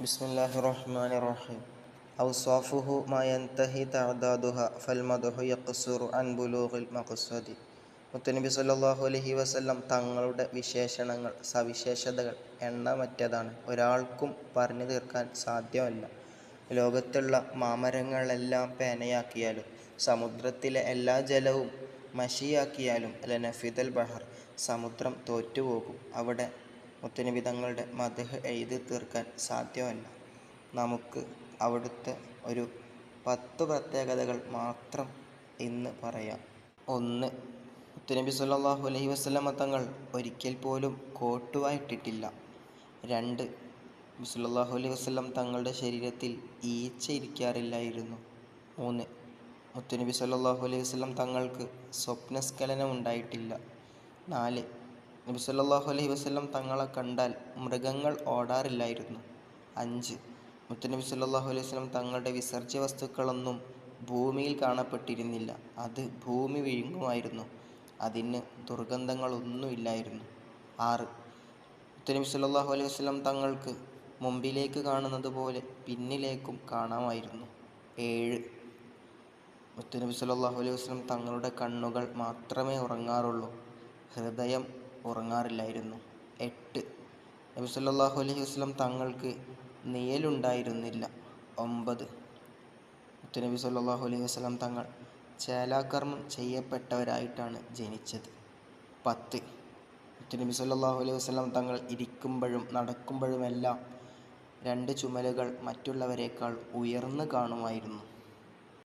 ബിസ്മില്ലാഹി റഹ്മാൻ റഹീം ഔസാഫുഹു മയന്തഹി തഅദാദുഹ ഫൽമദ്ഹു യഖ്സുറു അൻ ബുലൂഗിൽ മഖ്സദി. മുത്തനബി സല്ലല്ലാഹു അലൈഹി വസല്ലം തങ്ങളുടെ വിശേഷണങ്ങൾ സവിശേഷതകൾ എണ്ണമറ്റതാണ്. ഒരാൾക്കും പറഞ്ഞു തീർക്കാൻ സാധ്യമല്ല. ലോകത്തുള്ള മാമരങ്ങളെല്ലാം പേനയാക്കിയാലും സമുദ്രത്തിലെ എല്ലാ ജലവും മഷിയാക്കിയാലും ലനഫിദൽ ബഹർ സമുദ്രം തോറ്റുപോകും. അവിടെ മുത്തനബി തങ്ങളുടെ മദഹ് എഴുതി തീർക്കാൻ സാധ്യമല്ല. നമുക്ക് അവിടുത്തെ ഒരു പത്ത് പ്രത്യേകതകൾ മാത്രം ഇന്ന് പറയാം. ഒന്ന് മുത്തനബി സല്ലാഹു അലൈഹി വസല്ലമ തങ്ങൾ ഒരിക്കൽ പോലും കോട്ടുവായിട്ടിട്ടില്ല. രണ്ട് നബി അലൈഹി വസ്ലം തങ്ങളുടെ ശരീരത്തിൽ ഈച്ച ഇരിക്കാറില്ലായിരുന്നു. മൂന്ന് മുത്തുനബി സല്ലാഹു അലൈഹി വസ്ലം തങ്ങൾക്ക് സ്വപ്നസ്ഖലനം ഉണ്ടായിട്ടില്ല. നാല് നബി സല്ലല്ലാഹു അലൈഹി വസല്ലം തങ്ങളെ കണ്ടാൽ മൃഗങ്ങൾ ഓടാറില്ലായിരുന്നു. അഞ്ച്. മുത്തനബി സല്ലല്ലാഹു അലൈഹി വസല്ലം തങ്ങളുടെ വിസർജ്യ വസ്തുക്കളൊന്നും ഭൂമിയിൽ കാണപ്പെട്ടിരുന്നില്ല. അത് ഭൂമി വിഴുങ്ങുമായിരുന്നു. അതിന് ദുർഗന്ധങ്ങളൊന്നുമില്ലായിരുന്നു ആറ്. മുത്തനബി സല്ലല്ലാഹു അലൈഹി വസല്ലം തങ്ങൾക്ക് മുമ്പിലേക്ക് കാണുന്നത് പോലെ പിന്നിലേക്കും കാണാമായിരുന്നു. ഏഴ്. മുത്തനബി സല്ലല്ലാഹു അലൈഹി വസല്ലം തങ്ങളുടെ കണ്ണുകൾ മാത്രമേ ഉറങ്ങാറുള്ളൂ. ഹൃദയം ഉറങ്ങാറില്ലായിരുന്നു. എട്ട്. നബി സല്ലല്ലാഹു അലൈഹി വസല്ലം തങ്ങൾക്ക് നിയലുണ്ടായിരുന്നില്ല ഒമ്പത്. മുത്തുനബി സല്ലല്ലാഹു അലൈഹി വസല്ലം തങ്ങൾ ചേലാകർമ്മം ചെയ്യപ്പെട്ടവരായിട്ടാണ് ജനിച്ചത്. പത്ത്. മുത്തുനബി സല്ലല്ലാഹു അലൈഹി വസല്ലം തങ്ങൾ ഇരിക്കുമ്പോഴും നടക്കുമ്പോഴുമെല്ലാം രണ്ട് ചുമലുകൾ മറ്റുള്ളവരെക്കാൾ ഉയർന്നു കാണുമായിരുന്നു.